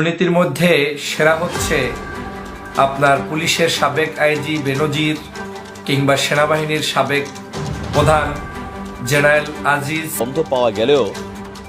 দুর্নীতির মধ্যে সেরা হচ্ছে আপনার পুলিশের সাবেক আইজি বেনজির কিংবা সেনাবাহিনীর সাবেক প্রধান জেনারেল আজিজ। বন্ধ পাওয়া গেলেও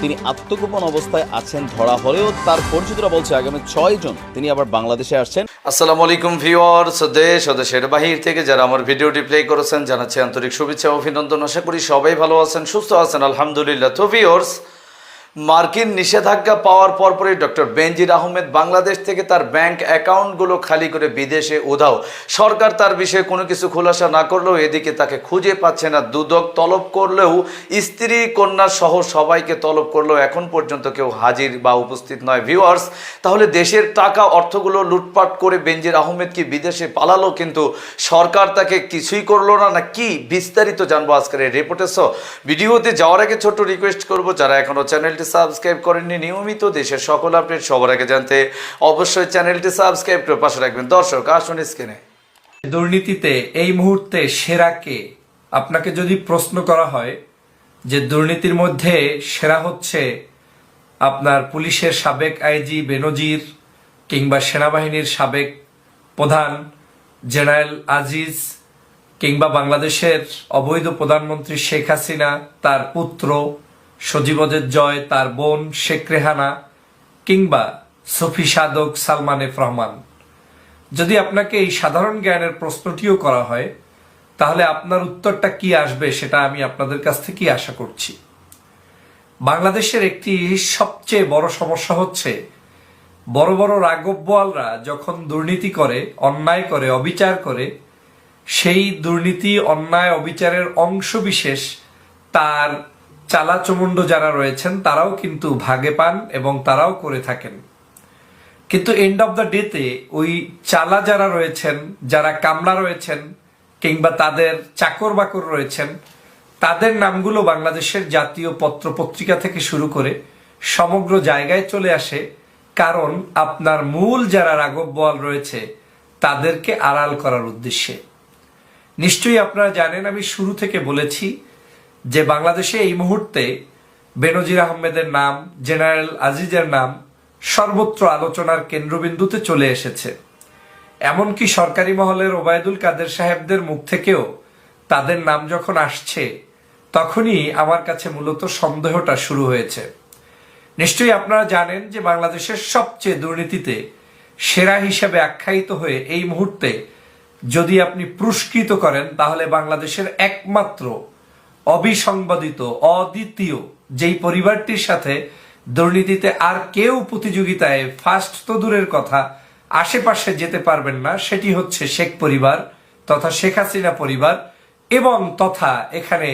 তিনি আত্মগোপন অবস্থায় আছেন ধরা হলেও তার পরিচিতরা বলছে আগামী ছয় জন তিনি আবার বাংলাদেশে আসছেন। আসসালামু আলাইকুম ভিওয়ার্স দেশ ও দেশের বাহির থেকে যারা আমার ভিডিওটি প্লে করেছেন জানাচ্ছি আন্তরিক শুভেচ্ছা ও অভিনন্দন। আশা করি সবাই ভালো আছেন সুস্থ আছেন আলহামদুলিল্লাহ। তো ভিওর্স মার্কিন নিষেধাজ্ঞা পাওয়ার পরপরই ডক্টর বেনজির আহমেদ বাংলাদেশ থেকে তার ব্যাংক অ্যাকাউন্টগুলো খালি করে বিদেশে উধাও। সরকার তার বিষয়ে কোনো কিছু খোলাসা না করলেও এদিকে তাকে খুঁজে পাচ্ছে না। দুদক তলব করলেও স্ত্রী, কন্যা সহ সবাইকে তলব করলেও এখন পর্যন্ত কেউ হাজির বা উপস্থিত নয়। ভিউয়ার্স, তাহলে দেশের টাকা অর্থগুলো লুটপাট করে বেনজির আহমেদ কি বিদেশে পালালো? কিন্তু সরকার তাকে কিছুই করল না না কি বিস্তারিত জানব আজকের এই রিপোর্টে ভিডিওতে যাওয়ার আগে ছোট্ট রিকোয়েস্ট করব, যারা এখনও চ্যানেলটি সাবস্ক্রাইব করেননি নিয়মিত দেশের সকল আপডেট সবার আগে জানতে অবশ্যই চ্যানেলটি সাবস্ক্রাইব করে পাশে রাখবেন। দর্শক, আসুন স্ক্রিনে। দুর্নীতিতে এই মুহূর্তে সেরা কে? আপনাকে যদি প্রশ্ন করা হয় যে দুর্নীতির মধ্যে সেরা হচ্ছে আপনার পুলিশের সাবেক আইজি বেনজির কিংবা সেনাবাহিনীর সাবেক প্রধান জেনারেল আজিজ কিংবা বাংলাদেশের অবৈধ প্রধানমন্ত্রী শেখ হাসিনা, তার পুত্র সজীবদের জয় তার বোন শেখ রেহানা কিংবা সফি সাদক সালমান এফ রহমান যদি আপনাকে এই সাধারণ জ্ঞানের প্রশ্নটিও করা হয়, তাহলে আপনার উত্তরটা কি আসবে সেটা আমি আপনাদের কাছ থেকেই আশা করছি। বাংলাদেশের একটি সবচেয়ে বড় সমস্যা হচ্ছে, বড় বড় রাঘব বোয়ালরা যখন দুর্নীতি করে, অন্যায় করে, অবিচার করে, সেই দুর্নীতি, অন্যায়, অবিচারের অংশ বিশেষ তার চালাচমুণ্ড যারা রয়েছেন, তারাও কিন্তু ভাগে পান এবং তারাও করে থাকেন। কিন্তু এন্ড অফ দ্য ডেতে ওই চালা যারা রয়েছেন, যারা কামলা রয়েছেন কিংবা তাদের চাকর বাকর রয়েছেন, তাদের নামগুলো বাংলাদেশের জাতীয় পত্র পত্রিকা থেকে শুরু করে সমগ্র জায়গায় চলে আসে, কারণ আপনার মূল যারা রাঘব বল রয়েছে, তাদেরকে আড়াল করার উদ্দেশ্যে। নিশ্চয়ই আপনারা জানেন, আমি শুরু থেকে বলেছি যে বাংলাদেশে এই মুহূর্তে বেনজির আহমেদের নাম, জেনারেল আজিজের নাম সর্বত্র আলোচনার কেন্দ্রবিন্দুতে চলে এসেছে। এমনকি সরকারি মহলের ওবায়দুল কাদের সাহেবদের মুখ থেকেও তাদের নাম যখন আসছে, তখনই আমার কাছে মূলত সন্দেহটা শুরু হয়েছে। নিশ্চয়ই আপনারা জানেন যে বাংলাদেশের সবচেয়ে দুর্নীতিতে সেরা হিসেবে আখ্যায়িত হয়ে এই মুহূর্তে যদি আপনি পুরস্কৃত করেন, তাহলে বাংলাদেশের একমাত্র অবিসংবাদিত, অদ্বিতীয়। যেই পরিবারটির সাথে দুর্নীতিতে আর কেউ প্রতিযোগিতায় ফার্স্ট তো দূরের কথা, আশেপাশে যেতে পারবেন না, সেটি হচ্ছে শেখ পরিবার তথা শেখ হাসিনা পরিবার এবং তথা এখানে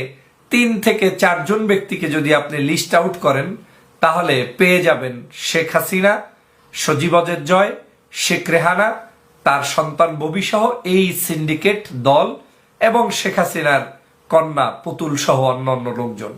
তিন থেকে চারজন ব্যক্তিকে যদি আপনি লিস্ট আউট করেন, তাহলে পেয়ে যাবেন শেখ হাসিনা সজীবদের জয়, শেখ রেহানা, তার সন্তান ববি সহ এই সিন্ডিকেট দল এবং শেখ হাসিনার কন্যা, পুতুল সহ অন্যান্য লোকজন।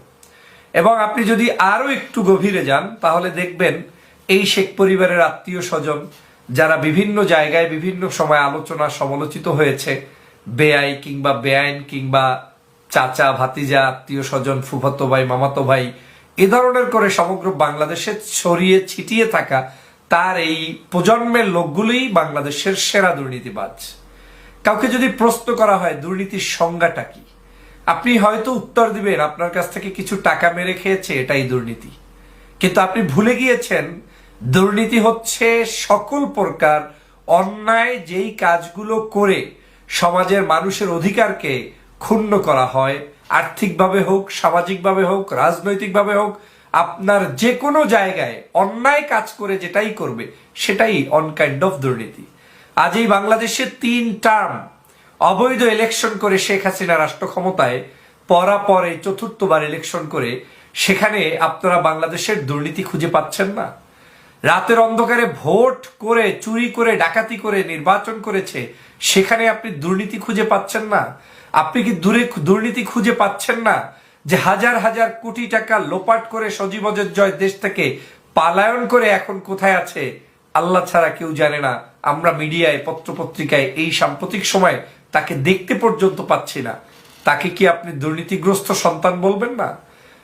এবং আপনি যদি আরও একটু গভীরে যান, তাহলে দেখবেন এই শেখ পরিবারের আত্মীয় স্বজন, যারা বিভিন্ন জায়গায়, বিভিন্ন সময় আলোচনা সমালোচিত হয়েছে, বেআই কিংবা বেআইন কিংবা চাচা, ভাতিজা, আত্মীয় স্বজন, ফুফাতো ভাই, মামাতো ভাই, এ ধরনের করে সমগ্র বাংলাদেশে ছড়িয়ে ছিটিয়ে থাকা তার এই প্রজন্মের লোকগুলোই বাংলাদেশের সেরা দুর্নীতিবাজ। কাউকে যদি প্রশ্ন করা হয়, দুর্নীতির সংজ্ঞাটা কি? আপনি হয়তো উত্তর দিবেন, আপনার কাছ থেকে কিছু টাকা মেরে খেয়েছে, এটাই দুর্নীতি। কিন্তু আপনি ভুলে গিয়েছেন, দুর্নীতি হচ্ছে সকল প্রকার অন্যায় যেই কাজগুলো করে সমাজের মানুষের অধিকারকে ক্ষুণ্ণ করা হয়, আর্থিকভাবে হোক, সামাজিকভাবে হোক, রাজনৈতিকভাবে হোক, আপনার যে কোনো জায়গায় অন্যায় কাজ করে যেটাই করবে, সেটাই অন কাইন্ড অফ দুর্নীতি। আজ এই বাংলাদেশে তিন টার্ম অবৈধ ইলেকশন করে শেখ হাসিনা রাষ্ট্র ক্ষমতায় পরা পরে চতুর্থবার ইলেকশন করে, সেখানে আপনারা বাংলাদেশের দুর্নীতি খুঁজে পাচ্ছেন না। রাতের অন্ধকারে ভোট করে, চুরি করে, ডাকাতি করে, নির্বাচন করেছে, সেখানে আপনি দুর্নীতি খুঁজে পাচ্ছেন না। আপনি কি দূরে দুর্নীতি খুঁজে পাচ্ছেন না যে হাজার হাজার কোটি টাকা লোপাট করে সজীব জয় দেশ থেকে পালায়ন করে এখন কোথায় আছে? আল্লাহ ছাড়া কেউ জানে না। আমরা মিডিয়ায়, পত্রপত্রিকায় এই সাম্প্রতিক সময় তাকে দেখতে পর্যন্ত পাচ্ছি না। তাকে কি আপনি দুর্নীতিগ্রস্ত সন্তান বলবেন না?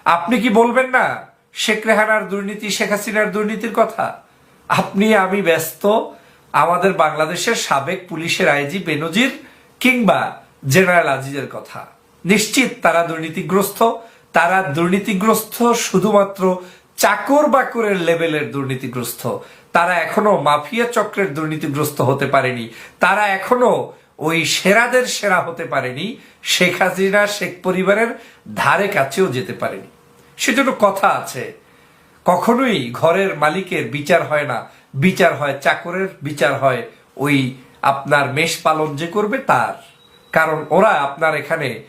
আপনি কি বলবেন না, শেখ রেহানার দুর্নীতি, শেখ হাসিনার দুর্নীতির কথা? আপনি, আমি ব্যস্ত, আমাদের বাংলাদেশের সাবেক পুলিশের আইজি বেনজির কিংবা জেনারেল আজিজের কথা। নিশ্চিত তারা দুর্নীতিগ্রস্ত তারা দুর্নীতিগ্রস্ত শুধুমাত্র চাকর বাকরের লেভেলের দুর্নীতিগ্রস্ত। তারা এখনও মাফিয়া চক্রের দুর্নীতিগ্রস্ত হতে পারেনি। তারা এখনও ওই সেরাদের সেরা হতে পারেনি, শেখ হাসিনা, শেখ পরিবারের ধারে কাছেও যেতে পারেনি। সেজন্য কথা আছে, কখনোই ঘরের মালিকের বিচার হয় না। বিচার হয় চাকরের, বিচার হয় ওই আপনার মেষ পালন যে করবে তার। কারণ ওরা আপনার এখানে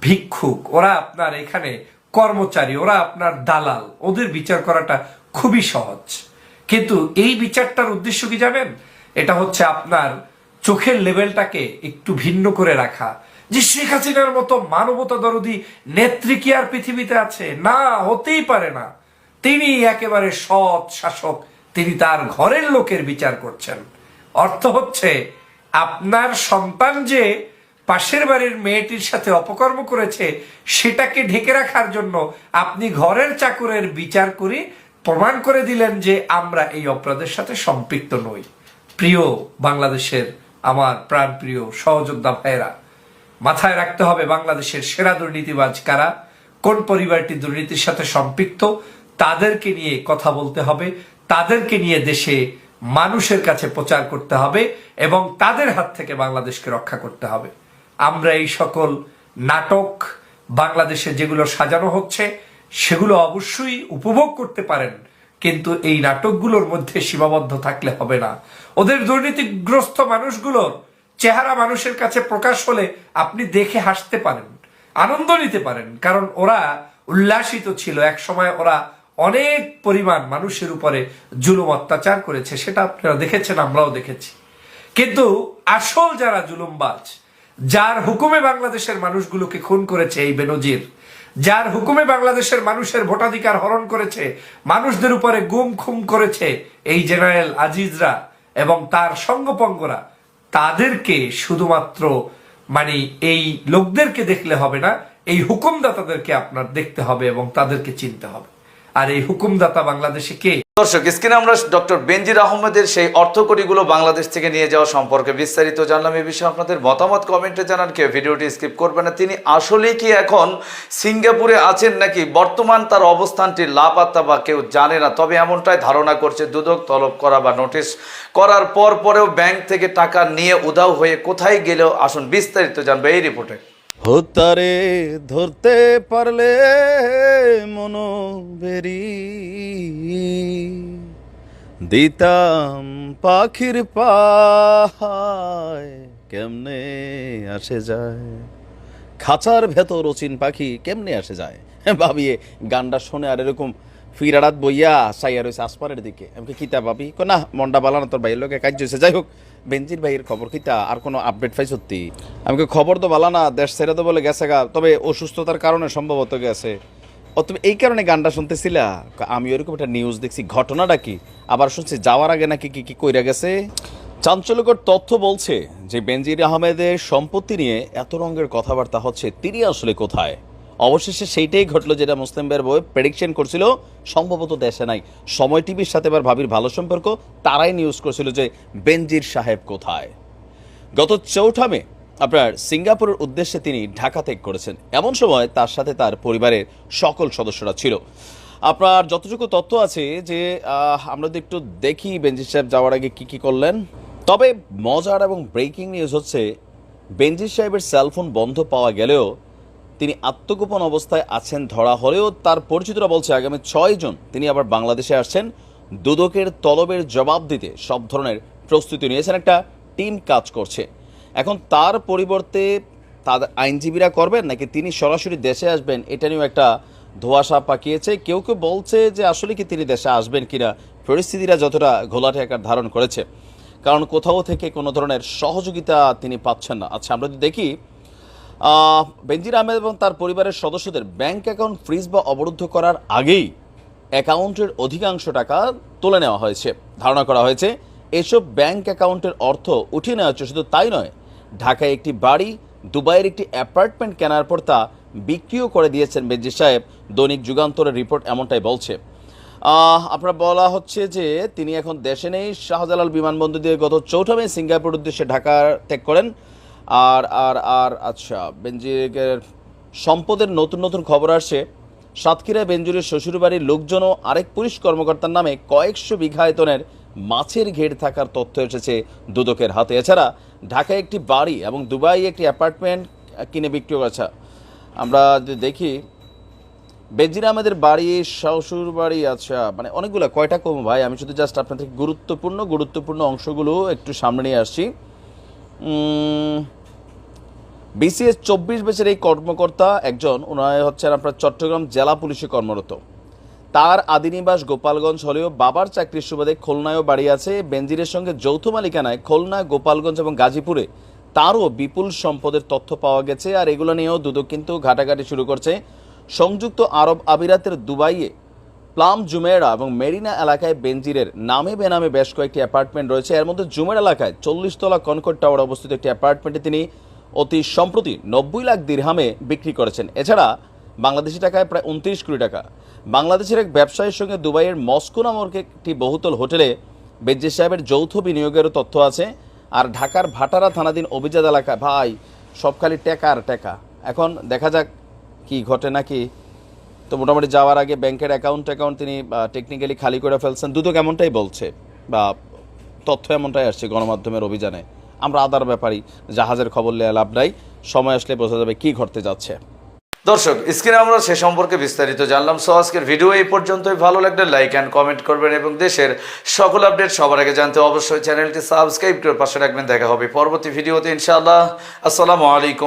ভিক্ষুক, ওরা আপনার এখানে কর্মচারী, ওরা আপনার দালাল। ওদের বিচার করাটা খুবই সহজ। কিন্তু এই বিচারটার উদ্দেশ্য কি জানেন? এটা হচ্ছে আপনার চোখের লেভেলটাকে একটু ভিন্ন করে রাখা। যে শেখ হাসিনার মতো মানবতা দরদি নেত্রী কি আর পৃথিবীতে আছে? না, হতেই পারে না। তিনি একেবারে সৎ শাসক, তিনি তার ঘরের লোকের বিচার করছেন। অর্থ হচ্ছে, আপনার সন্তান যে পাশের বাড়ির মেয়েটির সাথে অপকর্ম করেছে, সেটাকে ঢেকে রাখার জন্য আপনি ঘরের চাকরের বিচার করে প্রমাণ করে দিলেন যে আমরা এই অপরাধের সাথে সম্পৃক্ত নই। প্রিয় বাংলাদেশের আমার প্রাণপ্রিয় সহযোদ্ধা ভাইয়েরা। মাথায় রাখতে হবে বাংলাদেশের সেরা দুর্নীতিবাজ কারা, কোন পরিবারটি দুর্নীতির সাথে সম্পৃক্ত, তাদেরকে নিয়ে কথা বলতে হবে, তাদেরকে নিয়ে দেশে মানুষের কাছে প্রচার করতে হবে এবং তাদের হাত থেকে বাংলাদেশকে রক্ষা করতে হবে। আমরা এই সকল নাটক বাংলাদেশে যেগুলো সাজানো হচ্ছে, সেগুলো অবশ্যই উপভোগ করতে পারেন। কিন্তু এই নাটকগুলোর মধ্যে সীমাবদ্ধ থাকলে হবে না। ওদের দুর্নীতিগ্রস্ত মানুষগুলোর চেহারা মানুষের কাছে প্রকাশ হলে আপনি দেখে হাসতে পারেন, আনন্দ নিতে পারেন, কারণ ওরা উল্লাসিত ছিল। এক সময় ওরা অনেক পরিমাণ মানুষের উপরে জুলুম অত্যাচার করেছে, সেটা আপনারা দেখেছেন, আমরাও দেখেছি। কিন্তু আসল যারা জুলুমবাজ, যার হুকুমে বাংলাদেশের মানুষগুলোকে খুন করেছে এই বেনজির যার হুকুমে বাংলাদেশের মানুষের ভোটাধিকার হরণ করেছে, মানুষদের উপরে গুম খুম করেছে এই জেনারেল আজিজরা এবং তার সঙ্গপঙ্গরা, তাদেরকে শুধুমাত্র মানে এই লোকদেরকে দেখলে হবে না, এই হুকুমদাতাদেরকে আপনার দেখতে হবে এবং তাদেরকে চিনতে হবে। আর এই হুকুমদাতা বাংলাদেশে কে? দর্শক, স্ক্রিনে আমরা ডক্টর বেনজির আহমেদের সেই অর্থকড়িগুলো বাংলাদেশ থেকে নিয়ে যাওয়া সম্পর্কে বিস্তারিত জানলাম। এই বিষয়ে আপনাদের মতামত কমেন্টে জানান কেউ ভিডিওটি স্কিপ করবে না। তিনি আসলেই কি এখন সিঙ্গাপুরে আছেন নাকি বর্তমান তার অবস্থানটি লাপাত্তা বা কেউ জানে না, তবে এমনটাই ধারণা করছে দুদক তলব করা বা নোটিশ করার পর পরেও ব্যাংক থেকে টাকা নিয়ে উধাও হয়ে কোথায় গেলেও আসুন বিস্তারিত জানবে এই রিপোর্টে। হতারে ধরতে পারলে মনো বেরি দিতাম পাখির পাহায় কেমনে আসে যায়? খাঁচার ভেতর অচিন পাখি কেমনে আসে যায়? ভাবিয়ে গানটা শোনে আর এরকম ফিরারাত বইয়া সাইয়া রয়েছে আসপারের দিকে। আমাকে কিতা ভাবি না মন্ডা বালা না তোর ভাইয়ের লোকে কাজ হয়েছে যাই হোক বেঞ্জির ভাইয়ের খবর কিতা, আর কোনো আপডেট পাই সত্যি? আমাকে খবর তো বালা না, দেশ ছেড়ে তো বলে গেছে গা, তবে অসুস্থতার কারণে সম্ভবত গেছে। ও, তুমি এই কারণে গানটা শুনতেছিলা? আমি ওরকম একটা নিউজ দেখছি, ঘটনাটা কি? আবার শুনছি যাওয়ার আগে নাকি কি কি কইরা গেছে? চাঞ্চল্যকর তথ্য বলছে যে, বেনজির আহমেদের সম্পত্তি নিয়ে এত রঙের কথাবার্তা হচ্ছে, তিনি আসলে কোথায়? অবশেষে সেইটাই ঘটলো যেটা মুসলিম বের বই প্রেডিকশন করছিল, সম্ভবত দেশে নাই। সময় টিভির সাথে এবার ভাবির ভালো সম্পর্ক, তারাই নিউজ করছিল যে বেনজির সাহেব কোথায়। গত চৌঠা মে আপনার সিঙ্গাপুরের উদ্দেশ্যে তিনি ঢাকা ত্যাগ করেছেন। এমন সময় তার সাথে তার পরিবারের সকল সদস্যরা ছিল। আপনার যতটুকু তথ্য আছে যে আমরা যদি একটু দেখি বেনজির সাহেব যাওয়ার আগে কি কি করলেন। তবে মজার এবং ব্রেকিং নিউজ হচ্ছে, বেনজির সাহেবের সেলফোন বন্ধ পাওয়া গেলেও তিনি আত্মগোপন অবস্থায় আছেন ধরা হলেও তার পরিচিতরা বলছে আগামী ছয় জন তিনি আবার বাংলাদেশে আসছেন। দুদকের তলবের জবাব দিতে সব ধরনের প্রস্তুতি নিয়েছেন একটা টিম কাজ করছে। এখন তার পরিবর্তে তাদের আইনজীবীরা করবেন নাকি তিনি সরাসরি দেশে আসবেন এটা নিয়েও একটা ধোয়াশা পাকিয়েছে। কেউ কেউ বলছে যে আসলে কি তিনি দেশে আসবেন কিনা পরিস্থিতিরা যতটা ঘোলাটে আকার ধারণ করেছে। কারণ কোথাও থেকে কোনো ধরনের সহযোগিতা তিনি পাচ্ছেন না। আচ্ছা আমরা যদি দেখি বেনজির আহমেদ এবং তার পরিবারের সদস্যদের ব্যাংক অ্যাকাউন্ট ফ্রিজ বা অবরুদ্ধ করার আগেই অ্যাকাউন্টের অধিকাংশ টাকা তুলে নেওয়া হয়েছে। ধারণা করা হয়েছে, এসব ব্যাংক অ্যাকাউন্টের অর্থ উঠিয়ে নেওয়া হচ্ছে। শুধু তাই নয়, ঢাকায় একটি বাড়ি, দুবাইয়ের একটি অ্যাপার্টমেন্ট কেনার পর তা বিক্রিও করে দিয়েছেন বেনজির সাহেব। দৈনিক যুগান্তরের রিপোর্ট এমনটাই বলছে। আপনার বলা হচ্ছে যে তিনি এখন দেশে নেই। শাহজালাল বিমানবন্দর দিয়ে গত চৌঠা মে সিঙ্গাপুর উদ্দেশ্যে ঢাকা ত্যাগ করেন। আর আর আর আচ্ছা বেনজিরের সম্পদের নতুন নতুন খবর আসছে। সাতক্ষীরা বেঞ্জুরের শ্বশুরবাড়ির লোকজনও আরেক পুলিশ কর্মকর্তার নামে কয়েকশো বিঘা আয়তনের মাছের ঘের থাকার তথ্য এসেছে দুদকের হাতে। এছাড়া ঢাকায় একটি বাড়ি এবং দুবাই একটি অ্যাপার্টমেন্ট কিনে বিক্রি করেছে। আমরা যদি দেখি বেজির আমাদের বাড়ি শ্বশুর বাড়ি আচ্ছা মানে অনেকগুলো, কয়টা কম ভাই? আমি শুধু জাস্ট আপনাদের গুরুত্বপূর্ণ গুরুত্বপূর্ণ অংশগুলো একটু সামনে নিয়ে আসছি। বিসিএস চব্বিশ এই কর্মকর্তা একজন ওনার হচ্ছেন আপনার চট্টগ্রাম জেলা পুলিশে কর্মরত। তার আদিনিবাস গোপালগঞ্জ হলেও বাবার চাকরির সুবাদে খুলনায়ও বাড়ি আছে। বেনজিরের সঙ্গে যৌথ মালিকানায় খুলনা, গোপালগঞ্জ এবং গাজীপুরে তারও বিপুল সম্পদের তথ্য পাওয়া গেছে। আর এগুলো নিয়েও দুদক কিন্তু ঘাটাঘাটি শুরু করছে। সংযুক্ত আরব আমিরাতের দুবাইয়ে প্লাম জুমেরা এবং মেরিনা এলাকায় বেনজিরের নামে বেনামে বেশ কয়েকটি অ্যাপার্টমেন্ট রয়েছে। এর মধ্যে জুমের এলাকায় চল্লিশ তলা কনকট টাওয়ার অবস্থিত একটি অ্যাপার্টমেন্টে তিনি অতি সম্প্রতি নব্বই লাখ দিরহামে বিক্রি করেছেন। এছাড়া বাংলাদেশি টাকায় প্রায় উনত্রিশ কোটি টাকা। বাংলাদেশের এক ব্যবসায়ীর সঙ্গে দুবাইয়ের মস্কো নামক একটি বহুতল হোটেলে বেজ্জি সাহেবের যৌথ বিনিয়োগেরও তথ্য আছে। আর ঢাকার ভাটারা থানাধীন অভিজাত এলাকায় ভাই সব খালি টেকা আর টেকা। এখন দেখা যাক কি ঘটে নাকি। তো মোটামুটি যাওয়ার আগে ব্যাংকের অ্যাকাউন্ট অ্যাকাউন্ট তিনি টেকনিক্যালি খালি করে ফেলছেন। দুদক এমনটাই বলছে, বা তথ্য এমনটাই আসছে গণমাধ্যমের অভিযানে। আমরা আদার ব্যাপারই জাহাজের খবর নিয়ে লাভ নাই। সময় আসলে বোঝা যাবে কি ঘটতে যাচ্ছে। দর্শক, স্ক্রিনে আমরা সে সম্পর্কে বিস্তারিত জানলাম। সো আজকের ভিডিও এই পর্যন্তই। ভালো লাগলে লাইক অ্যান্ড কমেন্ট করবেন এবং দেশের সকল আপডেট সবার আগে জানতে অবশ্যই চ্যানেলটি সাবস্ক্রাইব করে পাশে রাখবেন। দেখা হবে পরবর্তী ভিডিওতে ইনশাআল্লাহ। আসসালামু আলাইকুম।